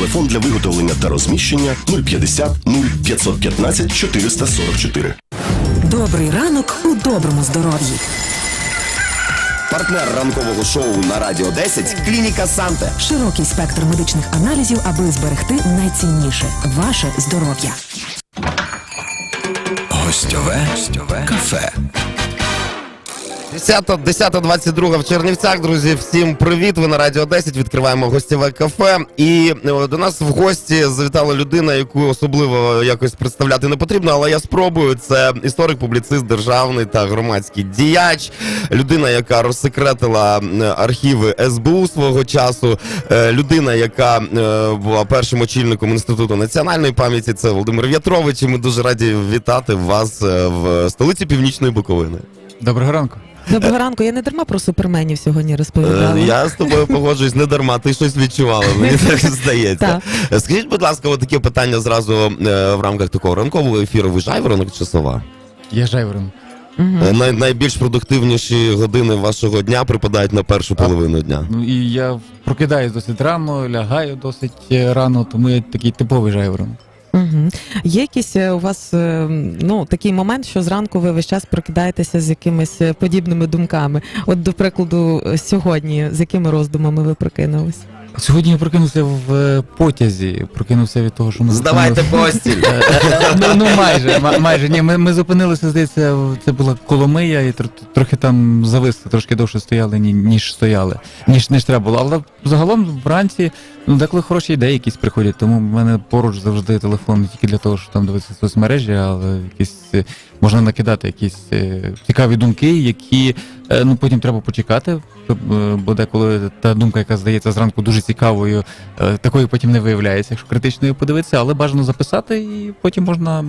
Телефон для виготовлення та розміщення 050 0515 444. Добрий ранок у доброму здоров'ї. Партнер ранкового шоу на Радіо 10 клініка Санте. Широкий спектр медичних аналізів, аби зберегти найцінніше ваше здоров'я. Гостьове, гостьове кафе. 10, 10.22 в Чернівцях, друзі. Всім привіт! Ви на Радіо 10 відкриваємо гостєве кафе. І е, до нас в гості завітала людина, яку особливо якось представляти не потрібно, але я спробую. Це історик, публіцист, державний та громадський діяч, людина, яка розсекретила е, архіви СБУ свого часу. е, Людина, яка була першим очільником інституту національної пам'яті. Це Володимир В'ятрович. І ми дуже раді вітати вас в столиці Північної Буковини. Доброго ранку. Доброго ранку. Я не дарма про суперменів сьогодні розповідала. Е, Я з тобою погоджуюсь не дарма, ти щось відчувала, мені так здається. Е, Скажіть, будь ласка, от таке питання зразу е, в рамках такого ранкового ефіру. Ви жайворонок чи сова? Я Жайворон. Е, Най- найбільш продуктивніші години вашого дня припадають на першу половину дня. Ну і я прокидаюсь досить рано, лягаю досить е, рано, тому я такий типовий Жайворон. Угу. Є якийсь е, у вас е, ну, такий момент, що зранку ви весь час прокидаєтеся з якимись е, подібними думками. От, до прикладу, сьогодні з якими роздумами ви прокинулись? Сьогодні я прокинувся в е, потязі, прокинувся від того, що ми Здавайте постіль. Е, е, Ну, ну майже, ма- майже. Ні, ми, ми зупинилися, здається, в- це була Коломия, і тр- трохи там зависли, трошки довше стояли, ні- ніж стояли, ніж, ніж треба було. Але загалом вранці ну, деколи хороші ідеї якісь приходять, тому в мене поруч завжди телефон не тільки для того, щоб там дивитися соцмережі, але якісь е, можна накидати якісь е, цікаві думки, які е, ну потім треба почекати. е, Бо деколи та думка, яка здається зранку дуже цікавою, е, такою потім не виявляється, якщо критично подивитися, але бажано записати, і потім можна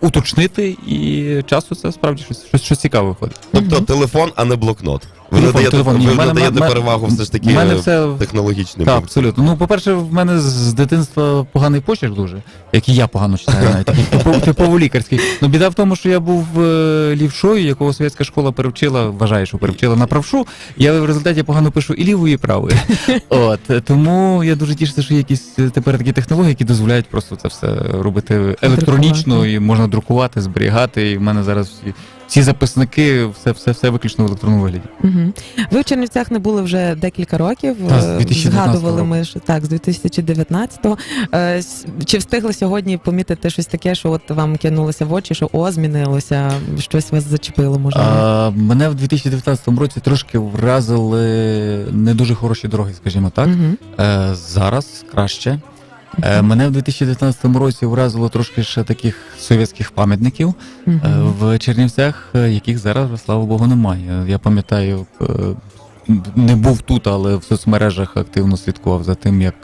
уточнити, і часу це справді щось, щось, щось цікаве виходить. Тобто телефон, а не блокнот. Ви Телефон, надаєте, телефон. Ви надаєте мене- перевагу все ж таки мене все технологічним. так, абсолютно. Ну, по-перше, в мене з дитинства поганий почерк дуже, як і я погано читаю, навіть типу- типово лікарський. Ну, біда в тому, що я був е, лівшою, якого совєтська школа перевчила, вважає, що перевчила на правшу. Я в результаті погано пишу і лівою, і правою. От тому я дуже тішуся, що є якісь е, тепер такі технології, які дозволяють просто це все робити електронічно і можна друкувати, зберігати. І в мене зараз всі, всі записники, все, все, все виключно в електронному вигляді. Угу. Ви в Чернівцях не були вже декілька років. Так, з Е, 2019 Згадували року. ми що так, з 2019-го. Е, Чи встигли сьогодні помітити щось таке, що от вам кинулося в очі, що о, змінилося, щось вас зачепило, може? А, мене в 2019 році трошки вразили не дуже хороші дороги, скажімо так. Е, зараз краще. Е, мене в 2019 році вразило трошки ще таких совєтських пам'ятників е, в Чернівцях, е, яких зараз, слава Богу, немає. Я пам'ятаю, не був тут, але в соцмережах активно слідкував за тим, як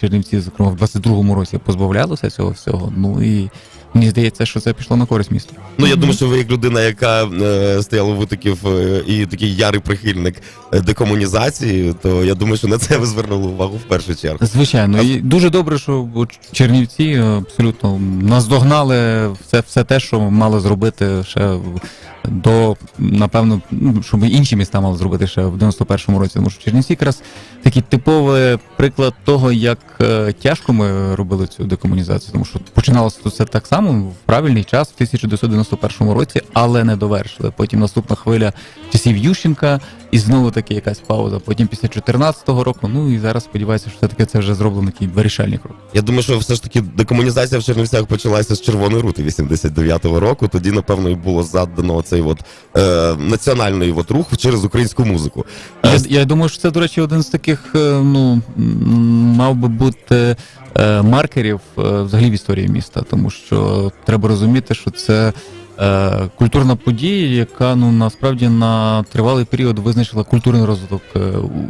Чернівці, зокрема, в 22-му році позбавлялися цього всього. Ну і мені здається, що це пішло на користь місту. Ну, я думаю, що ви як людина, яка е, стояла в витоків е, і такий ярий прихильник е, декомунізації, то я думаю, що на це ви звернули увагу в першу чергу. Звичайно, і дуже добре, що Чернівці е, абсолютно наздогнали все, все те, що мали зробити ще до напевно, ну, щоб інші міста мали зробити ще в 91-му році. Тому що Чернівці якраз такий типовий приклад того, як е, тяжко ми робили цю декомунізацію, тому що починалося все так само в правильний час, в 1991 році, але не довершили. Потім наступна хвиля часів Ющенка, і знову таки якась пауза. Потім після 14-го року. Ну і зараз сподіваюся, що все таки це вже зроблено такий вирішальний крок. Я думаю, що все ж таки декомунізація в Чернівцях почалася з Червоної рути 89-го року. Тоді, напевно, і було задано цей от е, національний от рух через українську музику. Е, Я, я думаю, що це, до речі, один з таких, е, ну мав би бути е, маркерів взагалі в історії міста, тому що треба розуміти, що це. Культурна подія, яка ну насправді на тривалий період визначила культурний розвиток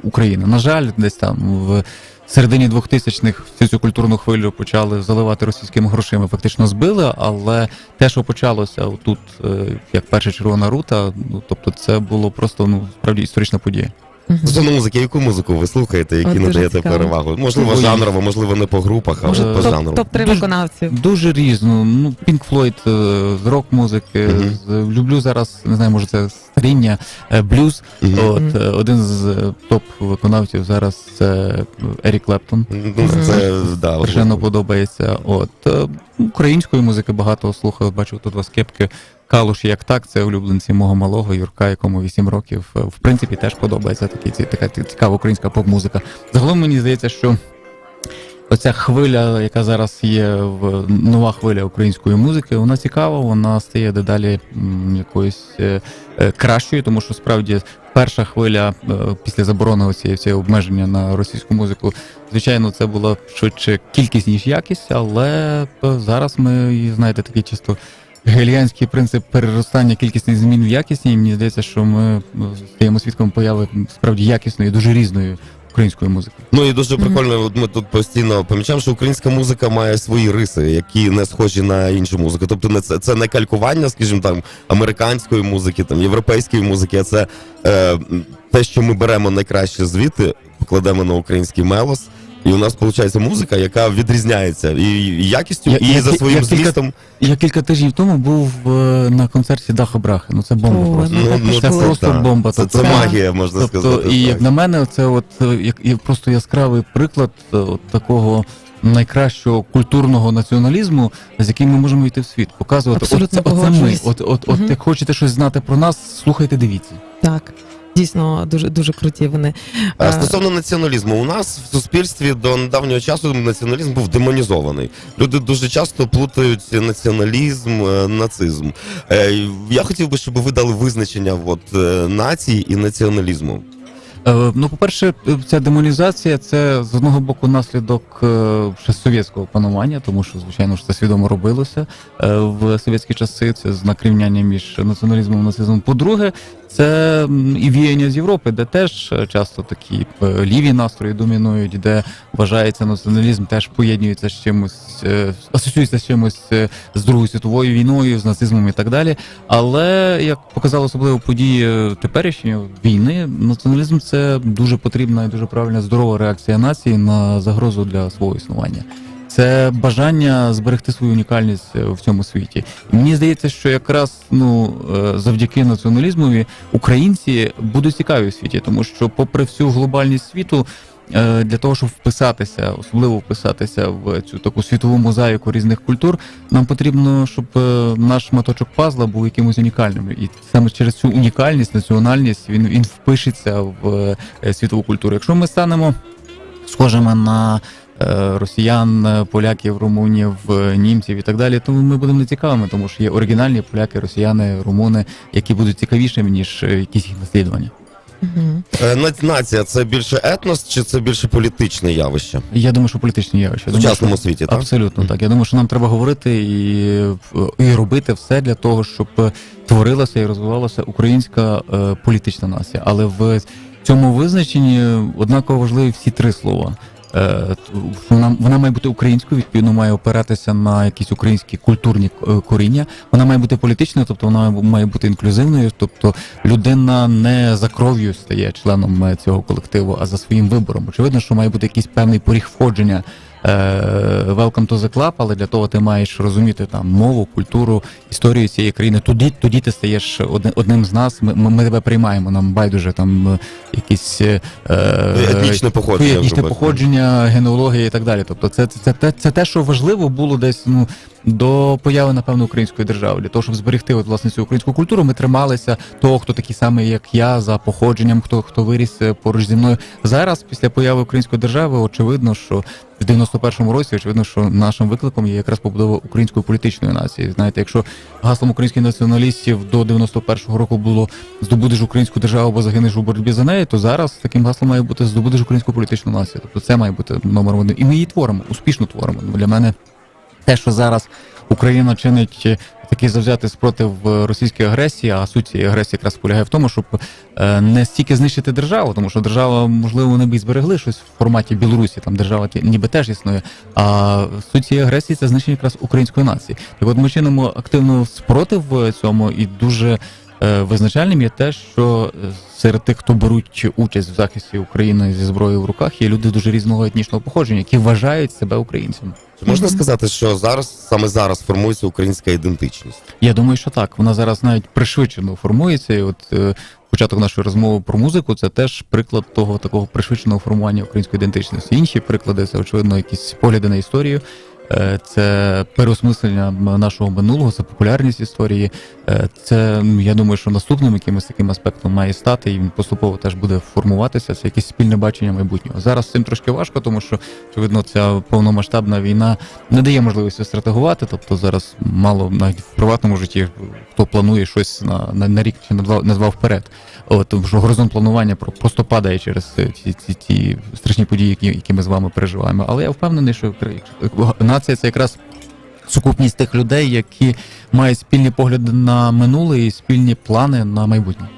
України. На жаль, десь там в середині 2000-х всю цю культурну хвилю почали заливати російськими грошима, фактично збили. Але те, що почалося тут, е, як перша червона рута, ну тобто, це було просто ну справді історична подія. Мгм. Стосовно музики, яку музику ви слухаєте, які От дуже надаєте цікаво. перевагу? Можливо, Ой. жанрово, можливо, не по групах, а Може, от по жанру. топ-3 Дуже- виконавців. Дуже різно. Ну, Pink Floyd е, з рок-музики. Мгм. з- Люблю зараз, не знаю, може це старіння, е, блюз. Мгм. От Мгм. е, один з е, топ-виконавців зараз це Ерік Клептон. Ну, це, да, Страшенно подобається. От е, української музики багато слухаю. Бачив тут вас кепки. Калуш як так, це улюбленці мого малого Юрка, якому 8 років. Е, В принципі, теж подобається такі, така цікава українська поп-музика. Загалом мені здається, що оця хвиля, яка зараз є в нова хвиля української музики, вона цікава, вона стає дедалі якоюсь е, е, кращою, тому що справді перша хвиля після заборони цієї всієї обмеження на російську музику, звичайно, це була швидше кількість ніж якість, але зараз ми знаєте, такий чисто. Гельянський принцип переростання кількісних змін в якісні, і мені здається, що ми е, стаємо свідком появи справді якісної, дуже різної української музики. Ну і дуже прикольно, от ми тут постійно помічаємо, що українська музика має свої риси, які не схожі на іншу музику. Тобто не це, це не калькування, скажімо там, американської музики, там європейської музики, а це е, те, що ми беремо найкраще звідти, покладемо на український мелос. І у нас виходить музика, яка відрізняється і якістю, Я- і я за своїм я кілька- змістом. Я кілька тижнів тому був е, на концерті Даха Брахи. Ну це бомба О, просто. ну, так це було. просто та. бомба. Це, це Тобто- магія, можна Тобто, сказати. і так. як на мене, це от е, як і просто яскравий приклад е, от такого. Найкращого культурного націоналізму, з яким ми можемо йти в світ, показувати Абсолютно оце, оце ми. От, от, от Мгм. як хочете щось знати про нас, слухайте, дивіться. Так. Дійсно, дуже дуже круті вони. А Е, Стосовно націоналізму, у нас в суспільстві до недавнього часу націоналізм був демонізований. Люди дуже часто плутають націоналізм, е, нацизм. Е, Я хотів би, щоб ви дали визначення от, е, нації і націоналізму. Е, Ну, по-перше, е, ця демонізація це з одного боку наслідок е, ще совєтського панування, тому що, звичайно ж, це свідомо робилося е, в совєтські часи. Це знак рівняння між націоналізмом і нацизмом. По-друге, це і віяння з Європи, де теж е, часто такі е, ліві настрої домінують, де вважається націоналізм, теж поєднується з чимось, е, асоціюється з чимось з Другою світовою війною, з нацизмом і так далі. Але як показали особливо події теперішньої війни, націоналізм це дуже потрібна і дуже правильна здорова реакція нації на загрозу для свого існування. Це бажання зберегти свою унікальність е, в цьому світі. І мені здається, що якраз ну е, завдяки націоналізмові українці будуть цікаві у світі, тому що, попри всю глобальність світу, е, для того, щоб вписатися, особливо вписатися в цю таку світову мозаїку різних культур, нам потрібно, щоб наш шматочок пазла був якимось унікальним. І саме через цю унікальність, національність він, він впишеться в світову культуру. Якщо ми станемо схожими на росіян, е, поляків, румунів, е, німців і так далі, то ми будемо нецікавими, тому що є оригінальні поляки, росіяни, румуни, які будуть цікавішими, ніж е, якісь їх наслідування. Е, Нація це більше етнос чи це більше політичне явище? Я думаю, що політичні явища. В сучасному світі, так? Абсолютно так. Я думаю, що нам треба говорити і, і робити все для того, щоб е, творилася і розвивалася українська е, політична нація. Але в цьому визначенні однаково важливі всі три слова. Е, Вона, вона має бути українською, відповідно має опиратися на якісь українські культурні е, коріння. Вона має бути політичною, тобто вона має бути інклюзивною. Тобто людина не за кров'ю стає членом е, цього колективу, а за своїм вибором. Очевидно, що має бути якийсь певний поріг входження. Е, Welcome to the club, але для того ти маєш розуміти там мову, культуру, історію цієї країни. Тоді, тоді ти стаєш одним з нас. Ми, ми, ми тебе приймаємо. Нам байдуже там е, якісь е, Етнічне походження, етнічне походження, генеалогія і так далі. Тобто, це, це, це, це те, що важливо було десь ну до появи, напевно, української держави. Для того, щоб зберегти от, власне цю українську культуру, ми трималися того, хто такий самий, як я, за походженням, хто хто виріс е, поруч зі мною. Зараз, після появи української держави, очевидно, що в 91-му році, очевидно, що нашим викликом є якраз побудова української політичної нації. Знаєте, якщо гаслом українських націоналістів до 91-го року було здобудеш українську державу, або загинеш у боротьбі за неї, то зараз таким гаслом має бути здобудеш українську політичну націю. Тобто це має бути номер один. І ми її творимо, успішно творимо. Для мене те, що зараз Україна чинить е, такий завзятий спротив російської агресії, а суть цієї агресії якраз полягає в тому, щоб е, не стільки знищити державу, тому що держава, можливо, вони б зберегли щось в форматі Білорусі, там держава ніби теж існує. А суть цієї агресії це знищення якраз української нації. Так от ми чинимо активно спротив е, цьому і дуже е, визначальним є те, що е, серед тих, хто беруть участь в захисті України зі зброєю в руках, є люди дуже різного етнічного походження, які вважають себе українцями. Чи можна сказати, що зараз саме зараз формується українська ідентичність? Я думаю, що так. Вона зараз навіть пришвидшено формується. І от е, початок нашої розмови про музику це теж приклад того такого пришвидшеного формування української ідентичності. Інші приклади це очевидно якісь погляди на історію. Е, Це переосмислення нашого минулого, це популярність історії. Е, Це я думаю, що наступним якимось таким аспектом має стати, і він поступово теж буде формуватися. Це якесь спільне бачення майбутнього. Зараз цим трошки важко, тому що очевидно ця повномасштабна війна не дає можливості стратегувати. Тобто зараз мало навіть в приватному житті хто планує щось на, на, на рік чи на два на два вперед. От тому що горизонт планування про- просто падає через ці, ці, ці страшні події, які, які ми з вами переживаємо. Але я впевнений, що нація це якраз сукупність тих людей, які мають спільні погляди на минуле і спільні плани на майбутнє.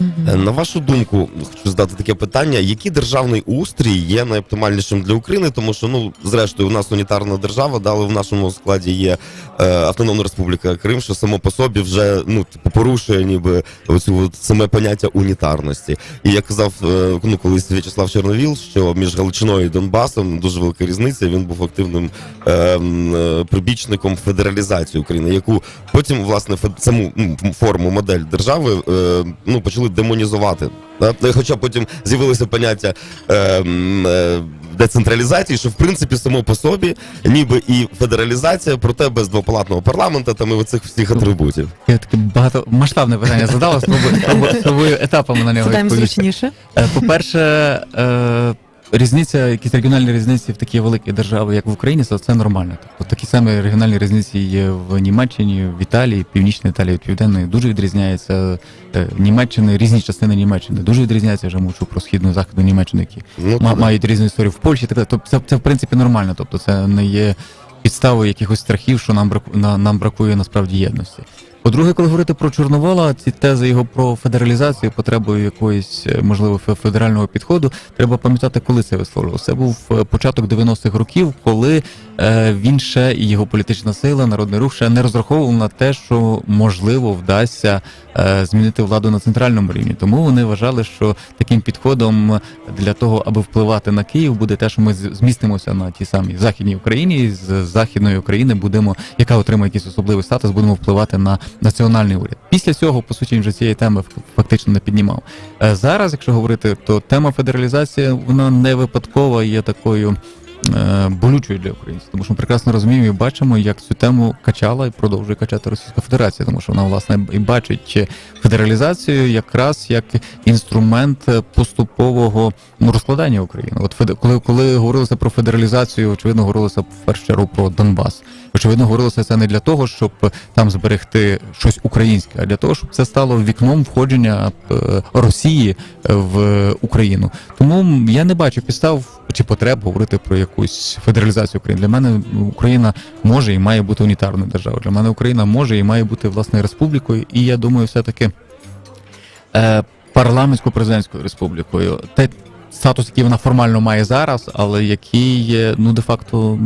Е, На вашу думку, хочу задати таке питання: який державний устрій є найоптимальнішим для України? Тому що ну, зрештою, у нас унітарна держава, да, але в нашому складі є е, Автономна Республіка Крим, що само по собі вже ну типу порушує ніби оцю от саме поняття унітарності. І я казав, е, ну колись В'ячеслав Чорновіл, що між Галичиною і Донбасом дуже велика різниця. Він був активним е, е, прибічником федералізації України, яку потім власне фед- саму форму модель держави е, ну почали демонізувати. Да? Ну, Хоча потім з'явилося поняття е, е, децентралізації, що в принципі само по собі, ніби і федералізація, проте без двопалатного парламенту там і оцих всіх атрибутів. Я таке багато масштабне питання задала, спробую, спробую, спробую етапами на нього відповісти. Е, По-перше, е, різниця, якісь регіональні різниці в такій великій державі, як в Україні, це, це нормально. Тобто такі самі регіональні різниці є в Німеччині, в Італії, Північна Італія від Південної дуже відрізняється. Е, Німеччини, різні частини Німеччини дуже відрізняються. Я вже мовчу про східну західну Німеччину, які Ну, ма- мають різну історію в Польщі. Так. Тобто це, це в принципі нормально. Тобто це не є підставою якихось страхів, що нам браку, на, нам бракує насправді єдності. По-друге, коли говорити про Чорновола, ці тези його про федералізацію, потребою якоїсь е, можливо федерального підходу, треба пам'ятати, коли це висловлював. Це був е, початок 90-х років, коли е, він ще і його політична сила, народний рух ще не розраховував на те, що можливо вдасться змінити владу на центральному рівні. Тому вони вважали, що таким підходом для того, аби впливати на Київ, буде те, що ми змістимося на ті самі західній Україні, і з західної України будемо, яка отримає якийсь особливий статус, будемо впливати на національний уряд. Після цього, по суті, він вже цієї теми фактично не піднімав. Е, Зараз, якщо говорити, то тема федералізації вона не випадково є такою. е, Болючою для українців, тому що ми прекрасно розуміємо і бачимо, як цю тему качала і продовжує качати Російська Федерація, тому що вона власне і бачить федералізацію якраз як інструмент е, поступового ну, розкладання України. От коли, коли говорилося про федералізацію, очевидно, говорилося в першу чергу про Донбас. Очевидно, говорилося це не для того, щоб там зберегти щось українське, а для того, щоб це стало вікном входження е, Росії е, в Україну. Тому я не бачу підстав чи потреб говорити про якусь федералізацію України. Для мене Україна може і має бути унітарною державою. Для мене Україна може і має бути власне республікою. І я думаю, все таки е, парламентсько-президентською республікою. Те статус, який вона формально має зараз, але який ну де-факто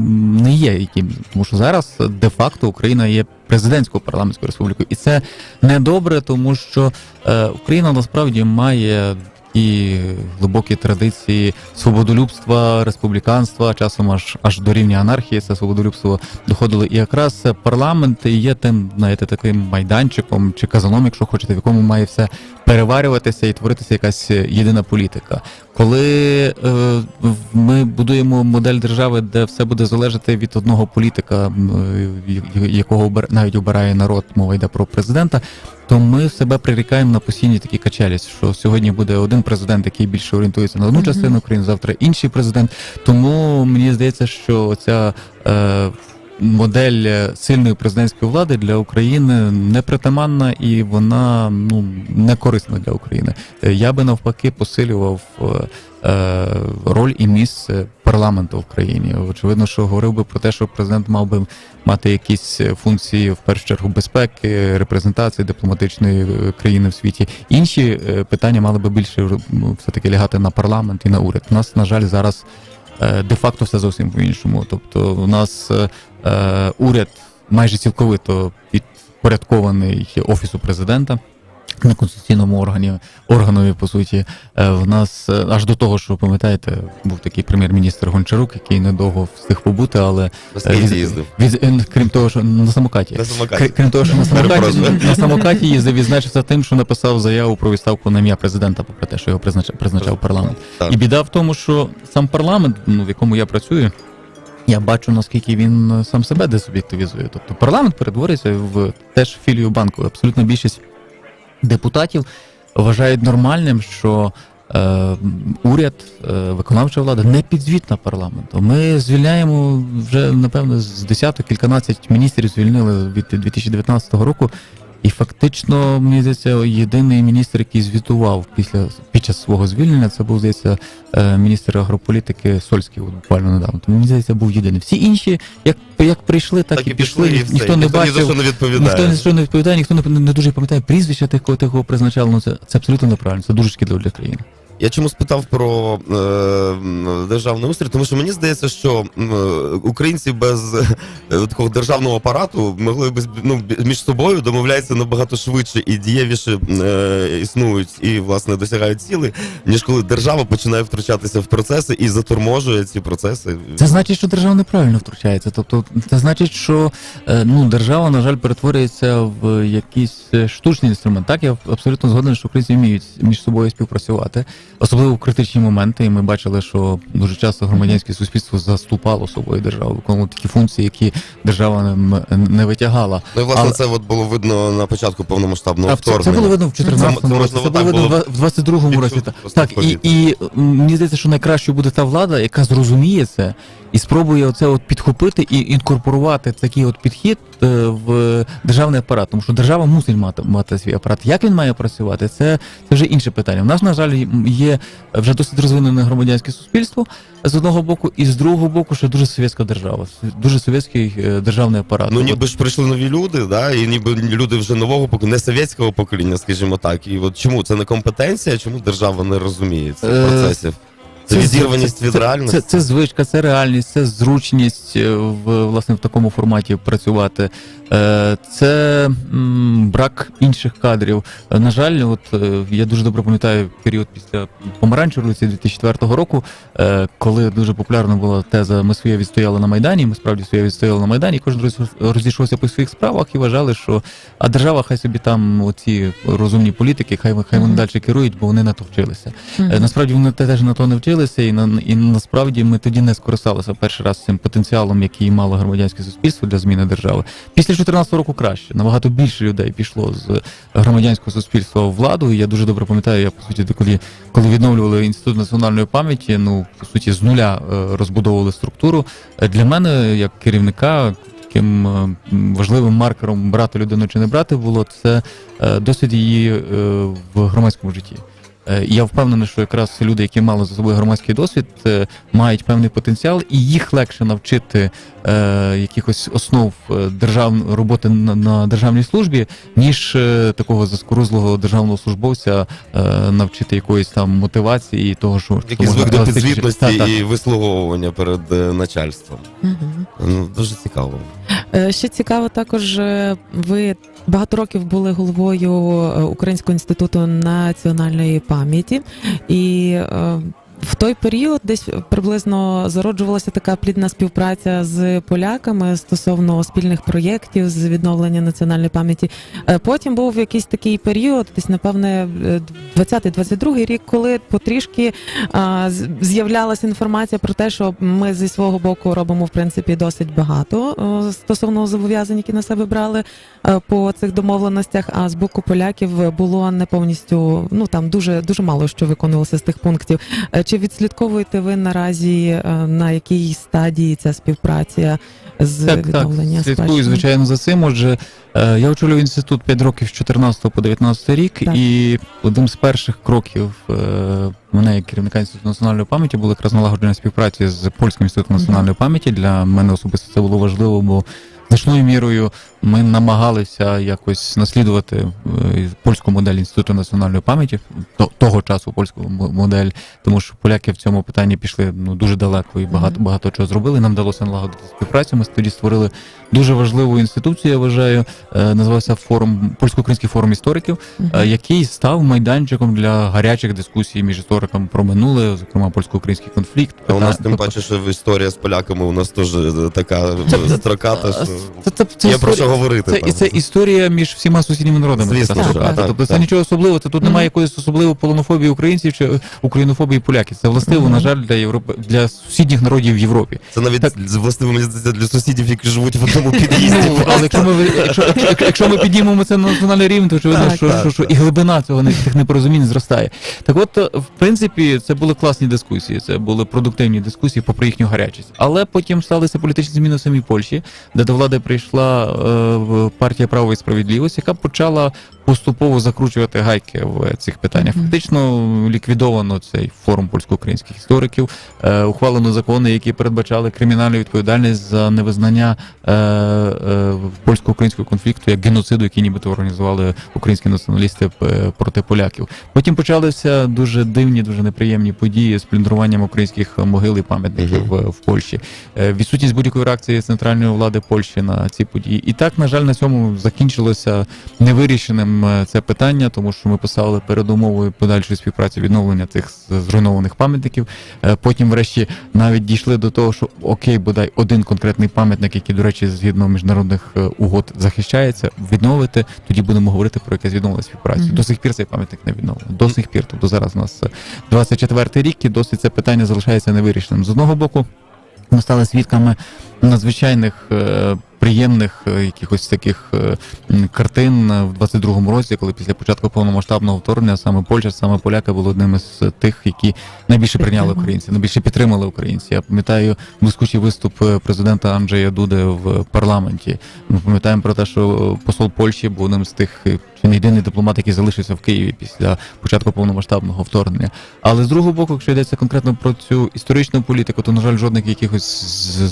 не є яким. Тому що зараз де-факто Україна є президентською парламентською республікою, і це недобре, тому що е, Україна насправді має. І глибокі традиції свободолюбства, республіканства, часом аж аж до рівня анархії, це свободолюбство доходило. І якраз парламент є тим, знаєте, таким майданчиком чи казаном, якщо хочете, в якому має все переварюватися і творитися якась єдина політика. Коли е, ми будуємо модель держави, де все буде залежати від одного політика, якого навіть обирає народ, мова йде про президента, то ми себе прирікаємо на постійні такі качелі, що сьогодні буде один президент, який більше орієнтується на одну частину України, завтра інший президент. Тому мені здається, що ця е, модель е, сильної президентської влади для України непритаманна і вона ну не корисна для України. Е, Я би навпаки посилював е, е, роль і місце парламенту в країні. Очевидно, що говорив би про те, що президент мав би мати якісь функції в першу чергу безпеки, репрезентації дипломатичної країни в світі. Інші питання мали би більше все таки лягати на парламент і на уряд. У нас, на жаль, зараз де-факто все зовсім по-іншому. Тобто, у нас е, е, уряд майже цілковито підпорядкований офісу президента. На конституційному органі, органові, по суті, Е, в нас е, аж до того, що пам'ятаєте, був такий прем'єр-міністр Гончарук, який недовго встиг побути, але е, від- їздив? від- крім того, що на самокаті. На самокаті. Крім того, що на самокаті, на самокаті їздив, відзначився тим, що написав заяву про відставку на ім'я президента, попри те, що його призначав, призначав парламент. Так. І біда в тому, що сам парламент, ну в якому я працюю, я бачу, наскільки він сам себе десуб'єктивізує. Тобто парламент перетворюється в теж філію банку. Абсолютно більшість депутатів вважають нормальним, що е, уряд, е, виконавча влада не підзвітна парламенту. Ми звільняємо вже, напевно, з десяток, кільканадцять міністрів звільнили від 2019 року. І фактично, мені здається, єдиний міністр, який звітував після під час свого звільнення, це був здається е, міністр агрополітики Сольський, буквально недавно. Тому мені здається, був єдиний. Всі інші, як як прийшли, так, і пішли. і все. ніхто не ні за бачив. що не відповідає. Ніхто ні за що не відповідає, ніхто не, не дуже пам'ятає прізвища тих, кого тих, кого призначали. Ну це, це абсолютно неправильно, це дуже шкідливо для країни. Я чому спитав про е, державний устрій, тому що мені здається, що е, українці без е, такого державного апарату могли б ну, між собою домовляються набагато швидше і дієвіше е, існують і власне досягають цілей, ніж коли держава починає втручатися в процеси і заторможує ці процеси. Це значить, що держава неправильно втручається. Тобто, це значить, що е, ну держава, на жаль, перетворюється в якийсь е, штучний інструмент. Так, я абсолютно згоден, що українці вміють між собою співпрацювати, особливо в критичні моменти. І ми бачили, що дуже часто громадянське суспільство заступало собою державу, виконувало такі функції, які держава не, не витягала. Ну і власне Але- це от було видно на початку повномасштабного це, вторгнення. це було видно в 14 Це- це році, це було видно було в 22-му році. Так, і, і мені здається, що найкращою буде та влада, яка зрозуміє це і спробує оце от підхопити і інкорпорувати такий от підхід е, в державний апарат. Тому що держава мусить мати, мати свій апарат. Як він має працювати, це, це вже інше питання. У нас, на жаль, є вже досить розвинене громадянське суспільство з одного боку, і з другого боку, ще дуже совєтська держава, дуже совєтський е, державний апарат. Ну ніби ж прийшли нові люди, да, і ніби люди вже нового покоління, не совєтського покоління, скажімо так. І от чому це не компетенція, чому держава не розуміє цих Е, процесів? Це відірваність від це, реальності. Це, це звичка, це реальність, це зручність е, в власне в такому форматі працювати. Е, Це м, брак інших кадрів. На жаль, от е, я дуже добре пам'ятаю період після помаранчевої революції 2004 року, коли дуже популярна була теза Ми своє відстояли на Майдані. Ми справді своє відстояли на Майдані. Кожен роз- розійшовся по своїх справах і вважали, що а держава хай собі там оці розумні політики, хай хай вони Мгм. далі керують, бо вони на то вчилися. Мгм. Е, Насправді вони теж на то не вчилися, і на і насправді ми тоді не скористалися перший раз цим потенціалом, який мало громадянське суспільство для зміни держави. Після 2014 року краще. Набагато більше людей пішло з громадянського суспільства в владу. І я дуже добре пам'ятаю, я по суті, коли, коли відновлювали інститут національної пам'яті, ну по суті з нуля е, розбудовували структуру. Е, Для мене, як керівника. Таким е, важливим маркером брати людину чи не брати було це досвід її в громадському житті. Е, я впевнений, що якраз люди, які мали за собою громадський досвід, е, мають певний потенціал, і їх легше навчити е, якихось основ е, держав... роботи на, на державній службі, ніж е, такого заскорузлого державного службовця е, навчити якоїсь там мотивації і того, що Який що звик до підзвітності Так, так. і вислуговування перед начальством. Мгм. Ну, дуже цікаво. Ще цікаво, також ви багато років були головою е, Українського інституту національної пам'яті, і е, в той період десь приблизно зароджувалася така плідна співпраця з поляками стосовно спільних проєктів з відновлення національної пам'яті. Е, Потім був якийсь такий період, десь напевне е, 20-22 рік, коли потрішки а, з'являлася інформація про те, що ми зі свого боку робимо в принципі досить багато е, стосовно зобов'язань, які на себе брали е, по цих домовленостях. А з боку поляків було не повністю ну там дуже дуже мало що виконувалося з тих пунктів. Чи відслідковуєте ви наразі е, на якій стадії ця співпраця з Так, так, відновлення слідкую, спадщини? звичайно, за цим. Отже, е, я очолював інститут 5 років з 14 по 19 рік, Так. і одним з перших кроків е, мене як керівника інституту національної пам'яті було якраз налагодження співпраці з польським інститутом національної пам'яті. Для мене особисто це було важливо, бо значною мірою ми намагалися якось наслідувати е, польську модель інституту національної пам'яті того часу польську модель, тому що поляки в цьому питанні пішли ну дуже далеко і багато багато чого зробили. Нам вдалося налагодити співпрацю. Ми тоді створили дуже важливу інституцію, я вважаю, е, називався форум польсько-український форум істориків, е, який став майданчиком для гарячих дискусій між істориками про минуле, зокрема польсько-український конфлікт. А у нас тим тобто- паче, що історія з поляками у нас теж е, така Це- строката, що Це, це, це є про що говорити. Це, там. це історія між всіма сусідніми народами. Звісно, так сказати. так, тобто так. це нічого особливого. Це тут немає якоїсь особливої полонофобії українців чи українофобії поляків. Це властиво, на жаль, для Європи для сусідніх народів в Європі. Це навіть Так. з- властиво для сусідів, які живуть в одному під'їзді. Ну, але якщо ми якщо, якщо, якщо ми піднімемо це на національний рівень, то очевидно, Так, що, так, що, що і глибина цього не- тих непорозумінь зростає. Так от, е, в принципі, це були класні дискусії, це були продуктивні дискусії попри їхню гарячість. Але потім сталися політичні зміни в самій Польщі, де до влади прийшла е, в партія право і справедливість, яка почала поступово закручувати гайки в цих питаннях. Фактично ліквідовано цей форум польсько-українських істориків, е, ухвалено закони, які передбачали кримінальну відповідальність за невизнання е, е, польсько-українського конфлікту як геноциду, який нібито організували українські націоналісти е, проти поляків. Потім почалися дуже дивні, дуже неприємні події з плюндруванням українських могил і пам'ятників в, в Польщі. Е, Відсутність будь-якої реакції центральної влади Польщі на ці події. І так, на жаль, на цьому закінчилося невирішеним е, це питання, тому що ми писали передумовою подальшої співпраці відновлення цих зруйнованих пам'ятників. Е, Потім, врешті, навіть дійшли до того, що окей, бодай один конкретний пам'ятник, який, до речі, згідно міжнародних е, угод захищається, відновити. Тоді будемо говорити про якесь відновлення співпраці. Мгм. До сих пір цей пам'ятник не відновлений. До сих пір. Тобто зараз у нас 24 рік і досить це питання залишається невирішеним. З одного боку, ми стали свідками надзвичайних приємних е, якихось таких е, картин е, в 22-му році, коли після початку повномасштабного вторгнення саме Польща, саме поляки були одними з тих, які найбільше прийняли українців, найбільше підтримали українців. Я пам'ятаю блискучий виступ президента Анджея Дуди в парламенті. Ми пам'ятаємо про те, що посол Польщі був одним з тих не єдиний дипломат, який залишився в Києві після початку повномасштабного вторгнення. Але з другого боку, якщо йдеться конкретно про цю історичну політику, то на жаль, жодних якихось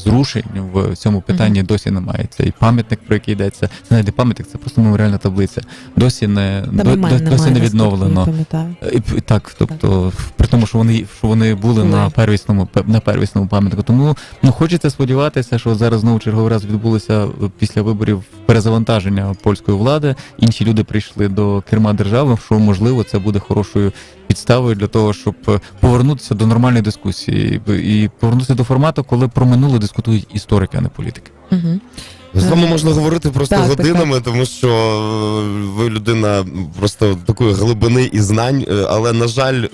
зрушень в цьому питанні досі немає. Цей пам'ятник, про який йдеться, це не пам'ятник, це просто меморіальна таблиця. Досі не до- немає, досі немає не відновлено. І Так, тобто, при тому, що вони що вони були Були. на первісному пе- на первісному пам'ятнику. Тому ну хочеться сподіватися, що зараз знову черговий раз відбулося після виборів перезавантаження польської влади. Інші люди прийшли до керма держави. Що можливо, це буде хорошою підставою для того, щоб е, повернутися до нормальної дискусії і повернутися до формату, коли про минуле дискутують історики, а не політики. Мгм. З вами можна говорити просто Так, так, годинами, тому що е, ви людина просто такої глибини і знань. е, Але на жаль, е,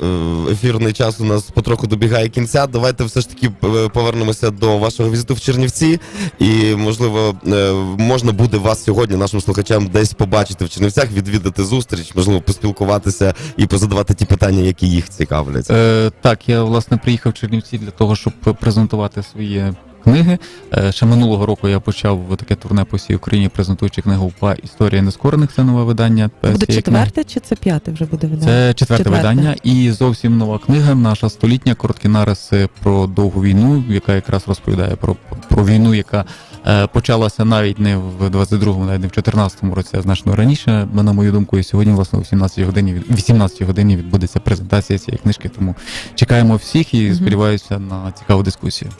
ефірний час у нас потроху добігає кінця. Давайте все ж таки е, повернемося до вашого візиту в Чернівці. І можливо, е, можна буде вас сьогодні, нашим слухачам, десь побачити в Чернівцях, відвідати зустріч, можливо, поспілкуватися і позадавати ті питання, які їх цікавлять. Е, так, я власне приїхав в Чернівці для того, щоб презентувати свої книги. Е, ще минулого року я почав таке турне по всій Україні, презентуючи книгу УПА Історія нескорених. Це нове видання. Це буде книги. четверте чи це п'яте вже буде видання? Це четверте, Четверте. видання, і зовсім нова книга, наша столітня, короткі нариси про довгу війну, яка якраз розповідає про, про війну, яка е, почалася навіть не в 22-му, навіть не в 14-му році, а значно раніше. На мою думку, і сьогодні, власне, о 17 годині, від- 18 годині відбудеться презентація цієї книжки. Тому чекаємо всіх і сподіваюся на цікаву дискусію.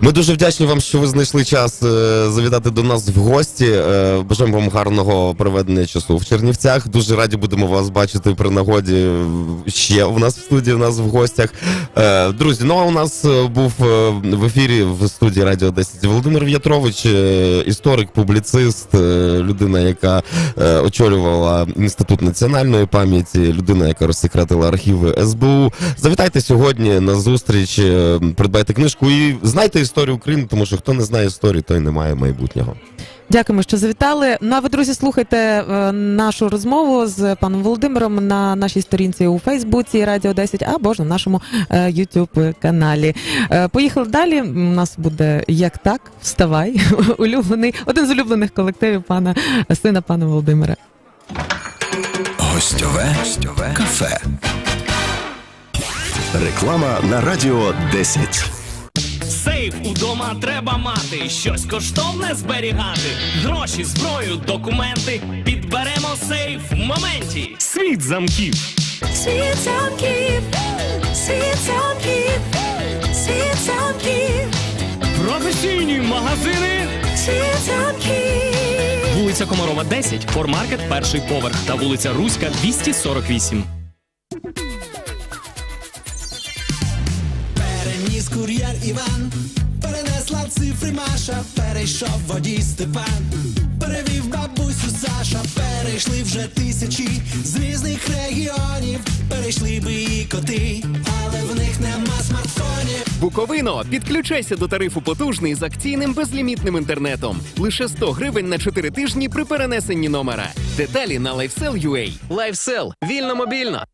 Ми дуже вдячні вам, що ви знайшли час е, завітати до нас в гості. Е, бажаємо вам гарного проведення часу в Чернівцях. Дуже раді будемо вас бачити при нагоді ще у нас в студії. У нас в гостях. Е, друзі, ну а у нас був в ефірі в студії Радіо 10 Володимир В'ятрович, історик, публіцист, людина, яка очолювала інститут національної пам'яті, людина, яка розсекретила архіви СБУ. Завітайте сьогодні на зустріч, придбайте книжку і знайте історію України, тому що хто не знає історії, той не має майбутнього. Дякуємо, що завітали. Ну а ви, друзі, слухайте е, нашу розмову з паном Володимиром на нашій сторінці у Фейсбуці Радіо 10 або ж на нашому е, YouTube каналі. Е, поїхали далі. У нас буде як так, вставай, улюблений, один з улюблених колективів пана сина пана Володимира. Гостьове, гостьове кафе. Реклама на Радіо 10. Сейф удома треба мати, щось коштовне зберігати. Гроші, зброю, документи. Підберемо сейф в моменті. Світ замків. Світ замків, світ замків, світ замків, Професійні магазини. світанків. Вулиця Комарова, 10, Формаркет, перший поверх та вулиця Руська, 248. Маша, перейшов водій Степан, перевів бабусю Саша, перейшли вже тисячі з різних регіонів, перейшли би і коти, але в них нема смартфонів. Буковино, підключайся до тарифу потужний з акційним безлімітним інтернетом. Лише 100 гривень на 4 тижні при перенесенні номера. Деталі на LifeSell.ua. LifeSell. Вільно мобільно.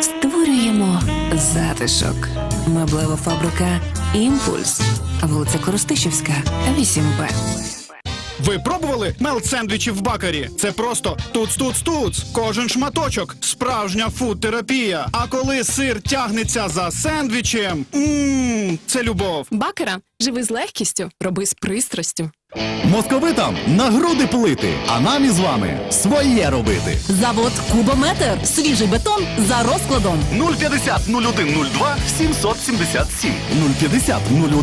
Створюємо затишок. Меблева фабрика Імпульс. Вулиця Коростишівська, 8Б. Ви пробували мелт сендвічі в бакарі? Це просто туц-туц-туц. Кожен шматочок. Справжня фуд-терапія. А коли сир тягнеться за сендвічем, мм, це любов. Бакера, живи з легкістю, роби з пристрастю. Московитам на груди плити, а нам із вами своє робити. Завод Кубометр. Свіжий бетон за розкладом. 050 0102 777 050 01